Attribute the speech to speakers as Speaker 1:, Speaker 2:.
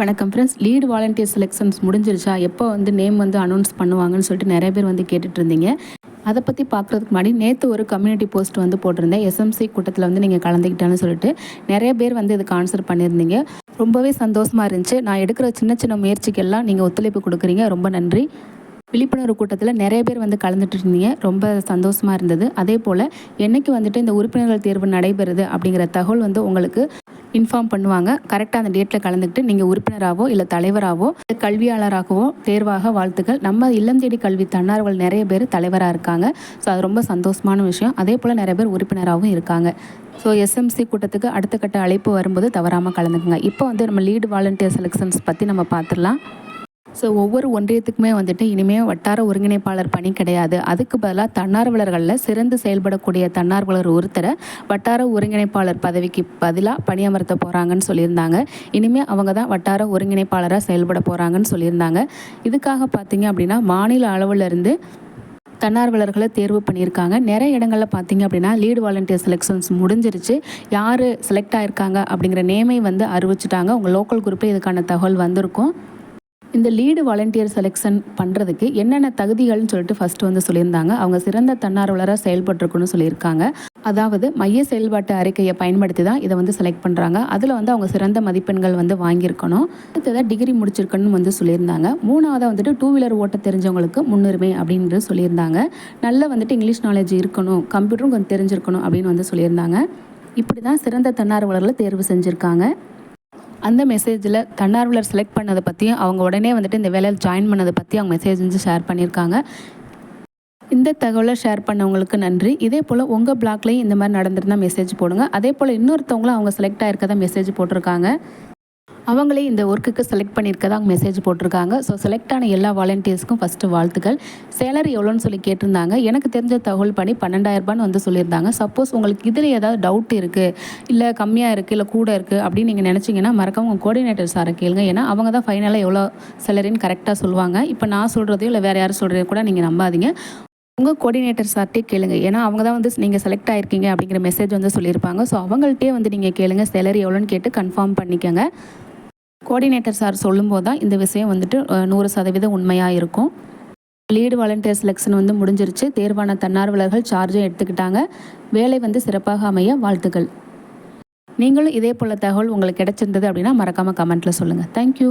Speaker 1: வணக்கம் friends lead volunteer selections முடிஞ்சிருச்சா? எப்போ வந்து நேம் வந்து அனௌன்ஸ் பண்ணுவாங்கன்னு சொல்லிட்டு நிறைய பேர் வந்து கேட்டுட்டு இருந்தீங்க அதை பற்றி பார்க்குறதுக்கு முன்னாடி நேற்று ஒரு கம்யூனிட்டி போஸ்ட் வந்து போட்டிருந்தேன். எஸ்எம்சி கூட்டத்தில் வந்து நீங்கள் கலந்துக்கிட்டான்னு சொல்லிட்டு நிறைய பேர் வந்து இதுக்கு ஆன்சர் பண்ணியிருந்தீங்க. ரொம்பவே சந்தோஷமாக இருந்துச்சு. நான் எடுக்கிற சின்ன சின்ன முயற்சிக்கெல்லாம் நீங்கள் ஒத்துழைப்பு கொடுக்குறீங்க. ரொம்ப நன்றி. விழிப்புணர்வு கூட்டத்தில் நிறைய பேர் வந்து கலந்துட்டு இருந்தீங்க ரொம்ப சந்தோஷமாக இருந்தது. அதே போல் என்னைக்கு வந்துட்டு இந்த உறுப்பினர்கள் தேர்வு நடைபெறுது அப்படிங்கிற தகவல் வந்து உங்களுக்கு இன்ஃபார்ம் பண்ணுவாங்க. கரெக்டாக அந்த டேட்டில் கலந்துக்கிட்டு நீங்கள் உறுப்பினராகவோ இல்லை தலைவராகவோ இல்லை கல்வியாளராகவோ தேர்வாக வாழ்த்துக்கள். நம்ம இல்லம் தேடி கல்வி தன்னார்வல் நிறைய பேர் தலைவராக இருக்காங்க. ஸோ அது ரொம்ப சந்தோஷமான விஷயம். அதே போல் நிறைய பேர் உறுப்பினராகவும் இருக்காங்க. ஸோ எஸ்எம்சி கூட்டத்துக்கு அடுத்த கட்ட அழைப்பு வரும்போது தவறாமல் கலந்துக்குங்க. இப்போ வந்து நம்ம லீடு வாலண்டியர் செலெக்ஷன்ஸ் பற்றி நம்ம பார்த்துடலாம். ஸோ ஒவ்வொரு ஒன்றியத்துக்குமே வந்துட்டு இனிமேல் வட்டார ஒருங்கிணைப்பாளர் பணி கிடையாது. அதுக்கு பதிலாக தன்னார்வலர்களில் சிறந்து செயல்படக்கூடிய தன்னார்வலர் ஒருத்தரை வட்டார ஒருங்கிணைப்பாளர் பதவிக்கு பதிலாக பணியமர்த்த போகிறாங்கன்னு சொல்லியிருந்தாங்க. இனிமேல் அவங்க தான் வட்டார ஒருங்கிணைப்பாளராக செயல்பட போகிறாங்கன்னு சொல்லியிருந்தாங்க. இதுக்காக பார்த்தீங்க அப்படின்னா மாநில அளவிலிருந்து தன்னார்வலர்களை தேர்வு பண்ணியிருக்காங்க. நிறைய இடங்களில் பார்த்தீங்க அப்படின்னா லீடு வாலண்டியர் செலெக்ஷன்ஸ் முடிஞ்சிருச்சு. யார் செலக்ட் ஆகிருக்காங்க அப்படிங்கிற நேமை வந்து அறிவிச்சிட்டாங்க. உங்கள் லோக்கல் குரூப்பில் இதுக்கான தகவல் வந்திருக்கும். இந்த லீடு வாலண்டியர் செலெக்ஷன் பண்ணுறதுக்கு என்னென்ன தகுதிகள்னு சொல்லிட்டு ஃபஸ்ட்டு வந்து சொல்லியிருந்தாங்க. அவங்க சிறந்த தன்னார்வலராக செயல்பட்டுருக்குன்னு சொல்லியிருக்காங்க. அதாவது மைய செயல்பாட்டு அறிக்கையை பயன்படுத்தி தான் இதை வந்து செலக்ட் பண்ணுறாங்க அதில் வந்து அவங்க சிறந்த மதிப்பெண்கள் வந்து வாங்கியிருக்கணும். அடுத்ததாக டிகிரி முடிச்சிருக்கணும்னு வந்து சொல்லியிருந்தாங்க. மூணாவதாக வந்துட்டு டூ வீலர் ஓட்ட தெரிஞ்சவங்களுக்கு முன்னுரிமை அப்படின்றது சொல்லியிருந்தாங்க. நல்ல வந்துட்டு இங்கிலீஷ் நாலேஜ் இருக்கணும். கம்ப்யூட்டரும் கொஞ்சம் தெரிஞ்சிருக்கணும் அப்படின்னு வந்து சொல்லியிருந்தாங்க. இப்படி தான் சிறந்த தன்னார்வலர்களை தேர்வு செஞ்சுருக்காங்க. அந்த மெசேஜில் தன்னார்வலர் செலக்ட் பண்ணதை பற்றியும் அவங்க உடனே வந்துட்டு இந்த வேலையில் ஜாயின் பண்ணதை பற்றி அவங்க மெசேஜ் வந்து ஷேர் பண்ணியிருக்காங்க. இந்த தகவலை ஷேர் பண்ணவங்களுக்கு நன்றி. இதே போல் உங்கள் பிளாக்லேயும் இந்த மாதிரி நடந்துருந்தால் மெசேஜ் போடுங்க. அதே போல் இன்னொருத்தவங்களும் அவங்க செலக்ட் ஆகிருக்கதான் மெசேஜ் போட்டிருக்காங்க. அவங்களே இந்த ஒர்க்குக்கு செலக்ட் பண்ணியிருக்கதா அவங்க மெசேஜ் போட்டிருக்காங்க. ஸோ செலக்ட் ஆன எல்லா வாலண்டியர்ஸ்க்கும் ஃபஸ்ட்டு வாழ்த்துக்கள். சேலரி எவ்வளோன்னு சொல்லி கேட்டிருந்தாங்க. எனக்கு தெரிஞ்ச தகவல் படி பன்னெண்டாயிரரூபான்னு வந்து சொல்லியிருந்தாங்க. சப்போஸ் உங்களுக்கு இதில் ஏதாவது டவுட் இருக்குது இல்லை கம்மியாக இருக்குது இல்லை கூட இருக்குது அப்படின்னு நீங்கள் நினச்சிங்கன்னா மறக்காம உங்கள் கோஆர்டினேட்டர் சாரை கேளுங்க. ஏன்னா அவங்க தான் ஃபைனலாக எவ்வளோ சேலரின்னு கரெக்டாக சொல்லுவாங்க. இப்போ நான் சொல்கிறதையோ இல்லை வேறு யாரும் சொல்கிறதையும் கூட நீங்கள் நம்பாதீங்க. உங்கள் கோஆர்டினேட்டர் சார்ட்டே கேளுங்க. ஏன்னா அவங்க தான் வந்து நீங்கள் செலக்ட் ஆகிருக்கீங்க அப்படிங்கிற மெசேஜ் வந்து சொல்லியிருப்பாங்க. ஸோ அவங்கள்ட்டே வந்து நீங்கள் கேளுங்க. சேலரி எவ்வளோன்னு கேட்டு கன்ஃபார்ம் பண்ணிக்கோங்க. கோஆர்டினேட்டர் சார் சொல்லும்போது தான் இந்த விஷயம் வந்துட்டு நூறு சதவீதம் உண்மையாக இருக்கும். லீடு வாலண்டியர் செலெக்ஷன் வந்து முடிஞ்சிருச்சு. தேர்வான தன்னார்வலர்கள் சார்ஜும் எடுத்துக்கிட்டாங்க. வேலை வந்து சிறப்பாக அமைய வாழ்த்துக்கள். நீங்களும் இதே போல் தகவல் உங்களுக்கு கிடைச்சிருந்தது அப்படின்னா மறக்காமல் கமெண்ட்டில் சொல்லுங்கள் தேங்க்யூ